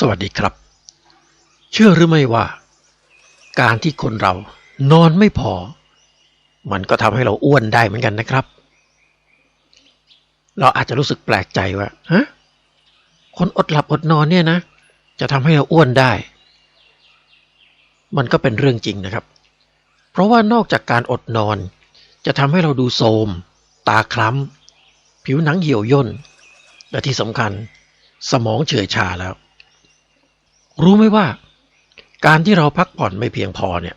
สวัสดีครับ เชื่อหรือไม่ว่า การที่คนเรานอนไม่พอ มันก็ทำให้เราอ้วนได้เหมือนกันนะครับ เราอาจจะรู้สึกแปลกใจว่าฮะคนอดหลับอดนอนเนี่ยนะ จะทำให้เราอ้วนได้ มันก็เป็นเรื่องจริงนะครับ เพราะว่านอกจากการอดนอน จะทำให้เราดูโทรมตาคล้ำผิวหนังเหี่ยวย่นและที่สำคัญสมองเฉื่อยชาแล้ว รู้ไหมว่าการที่เราพักผ่อนไม่เพียงพอเนี่ย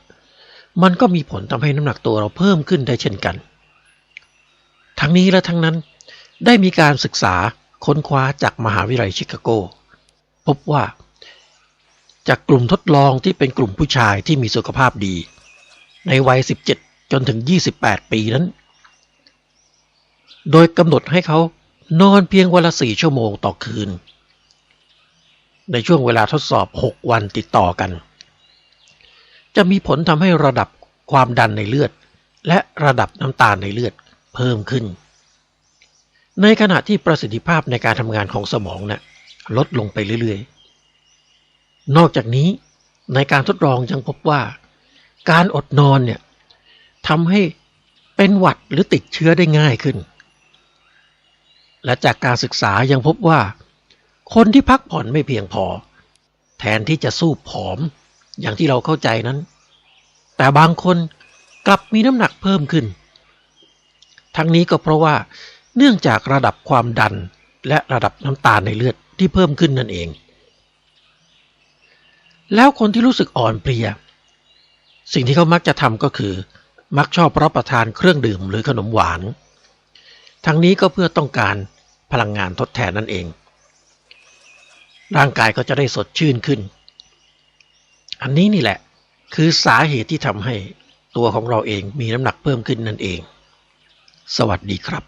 มันก็มีผลทำให้น้ำหนักตัวเราเพิ่มขึ้นได้เช่นกัน ทั้งนี้และทั้งนั้นได้มีการศึกษาค้นคว้าจากมหาวิทยาลัยชิคาโก พบว่า จากกลุ่มทดลองที่เป็นกลุ่มผู้ชายที่มีสุขภาพดี ในวัย 17 จนถึง 28 ปีนั้น โดยกำหนดให้เขานอนเพียงวันละ 4 ชั่วโมงต่อคืน ในช่วงเวลาทดสอบ 6 วันติดต่อกัน จะมีผลทำให้ระดับความดันในเลือด และระดับน้ำตาลในเลือดเพิ่มขึ้น ในขณะที่ประสิทธิภาพในการทำงานของสมองนะ่ะลดลงไปเรื่อยๆ นอกจากนี้ในการทดลองยังพบว่า การอดนอนเนี่ยทำให้เป็นหวัดหรือติดเชื้อได้ง่ายขึ้น และจากการศึกษายังพบว่า คนที่พักผ่อนไม่เพียงพอ แทนที่จะสู้ผอม อย่างที่เราเข้าใจนั้น แต่บางคนกลับมีน้ำหนักเพิ่มขึ้น ทั้งนี้ก็เพราะว่าเนื่องจากระดับความดันและระดับน้ำตาลในเลือดที่เพิ่มขึ้นนั่นเอง แล้วคนที่รู้สึกอ่อนเพลีย สิ่งที่เขามักจะทำก็คือ มักชอบรับประทานเครื่องดื่มหรือขนมหวาน ทั้งนี้ก็เพื่อต้องการพลังงานทดแทนนั่นเอง ร่างกายก็จะได้สดชื่นขึ้น อันนี้นี่แหละ คือสาเหตุที่ทำให้ตัวของเราเองมีน้ำหนักเพิ่มขึ้นนั่นเอง สวัสดีครับ